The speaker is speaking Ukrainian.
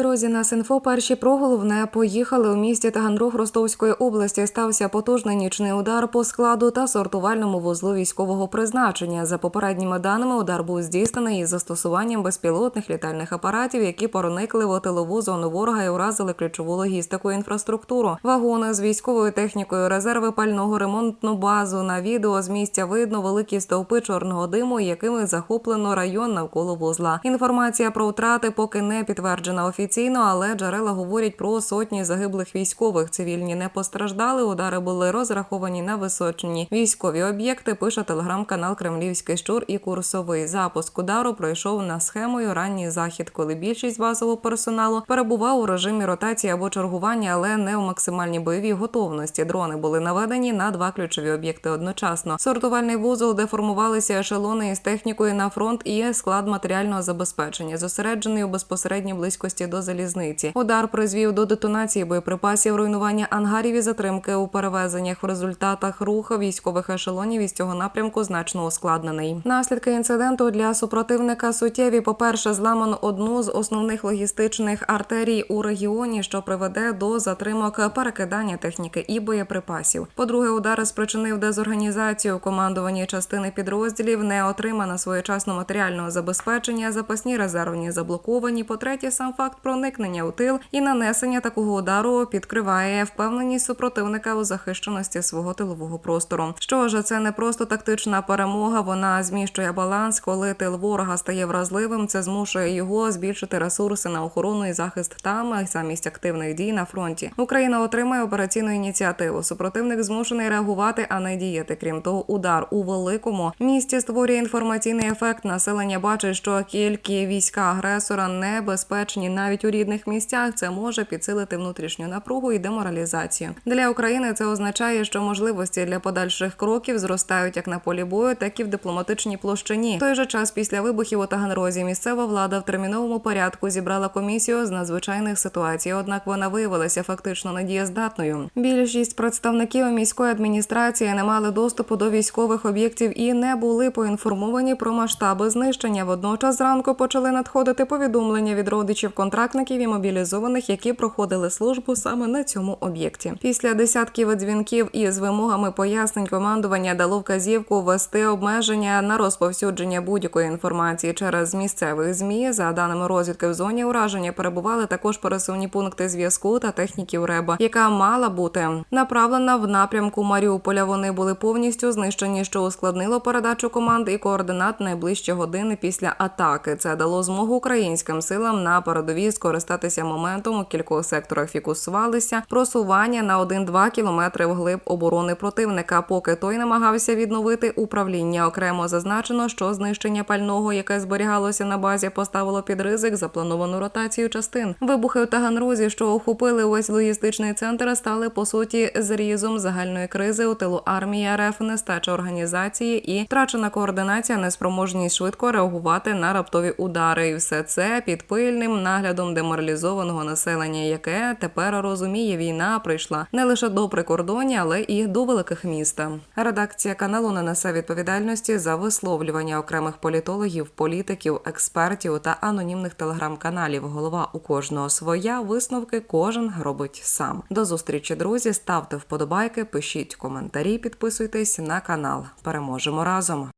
Друзі, на Синфо перші про головне поїхали у місті Таганрог Ростовської області. Стався потужний нічний удар по складу та сортувальному вузлу військового призначення. За попередніми даними, удар був здійснений із застосуванням безпілотних літальних апаратів, які проникли в тилову зону ворога і уразили ключову логістику і інфраструктуру. Вагони з військовою технікою, резерви пального, ремонтну базу. На відео з місця видно великі стовпи чорного диму, якими захоплено район навколо вузла. Інформація про втрати поки не підтверджена офіційно, але джерела говорять про сотні загиблих військових. Цивільні не постраждали. Удари були розраховані на височені військові об'єкти. Пише телеграм-канал Кремлівський щур і курсовий запуск удару пройшов на схемою ранній захід, коли більшість базового персоналу перебував у режимі ротації або чергування, але не у максимальній бойовій готовності. Дрони були наведені на два ключові об'єкти одночасно. Сортувальний вузол, де формувалися ешелони із технікою на фронт і склад матеріального забезпечення, зосереджений у безпосередній близькості до залізниці. Удар призвів до детонації боєприпасів, руйнування ангарів і затримки у перевезеннях. В результатах рух військових ешелонів із цього напрямку значно ускладнений. Наслідки інциденту для супротивника суттєві. По перше, зламано одну з основних логістичних артерій у регіоні, що приведе до затримок перекидання техніки і боєприпасів. По-друге, удар спричинив дезорганізацію у командуванні частини підрозділів, не отримано своєчасно матеріального забезпечення, запасні резервні заблоковані. По-третє, сам факт проникнення у тил і нанесення такого удару підкриває впевненість супротивника у захищеності свого тилового простору. Що ж, це не просто тактична перемога, вона зміщує баланс, коли тил ворога стає вразливим. Це змушує його збільшити ресурси на охорону і захист там замість активних дій на фронті. Україна отримає операційну ініціативу. Супротивник змушений реагувати, а не діяти. Крім того, удар у великому місті створює інформаційний ефект. Населення бачить, що кількі війська агресора небезпечні навіть у рідних місцях. Це може підсилити внутрішню напругу і деморалізацію. Для України це означає, що можливості для подальших кроків зростають як на полі бою, так і в дипломатичній площині. В той же час після вибухів у Таганрозі місцева влада в терміновому порядку зібрала комісію з надзвичайних ситуацій. Однак вона виявилася фактично недієздатною. Більшість представників міської адміністрації не мали доступу до військових об'єктів і не були поінформовані про масштаби знищення. Водночас зранку почали надходити повідомлення від родичів контрактників і мобілізованих, які проходили службу саме на цьому об'єкті. Після десятків дзвінків із вимогами пояснень командування дало вказівку ввести обмеження на розповсюдження будь-якої інформації через місцевих змі. За даними розвідки, в зоні ураження перебували також пересувні пункти зв'язку та техніки УРЕБа, яка мала бути направлена в напрямку Маріуполя. Вони були повністю знищені, що ускладнило передачу команд і координат найближчі години після атаки. Це дало змогу українським силам на передовій скористатися моментом у кількох секторах. Фікусувалися просування на 1-2 кілометри вглиб оборони противника, поки той намагався відновити управління. Окремо зазначено, що знищення пального, яке зберігалося на базі, поставило під ризик заплановану ротацію частин. Вибухи в Таганрозі, що охопили увесь логістичний центр, стали по суті зрізом загальної кризи у тилу армії РФ, нестача організації і втрачена координація, неспроможність швидко реагувати на раптові удари. І все це під пильним наглядом деморалізованого населення, яке тепер розуміє, війна прийшла не лише до прикордоння, але і до великих міст. Редакція каналу не несе відповідальності за висловлювання окремих політологів, політиків, експертів та анонімних телеграм-каналів. Голова у кожного своя висновки кожен робить сам. До зустрічі, друзі. Ставте вподобайки, пишіть коментарі, підписуйтесь на канал. Переможемо разом.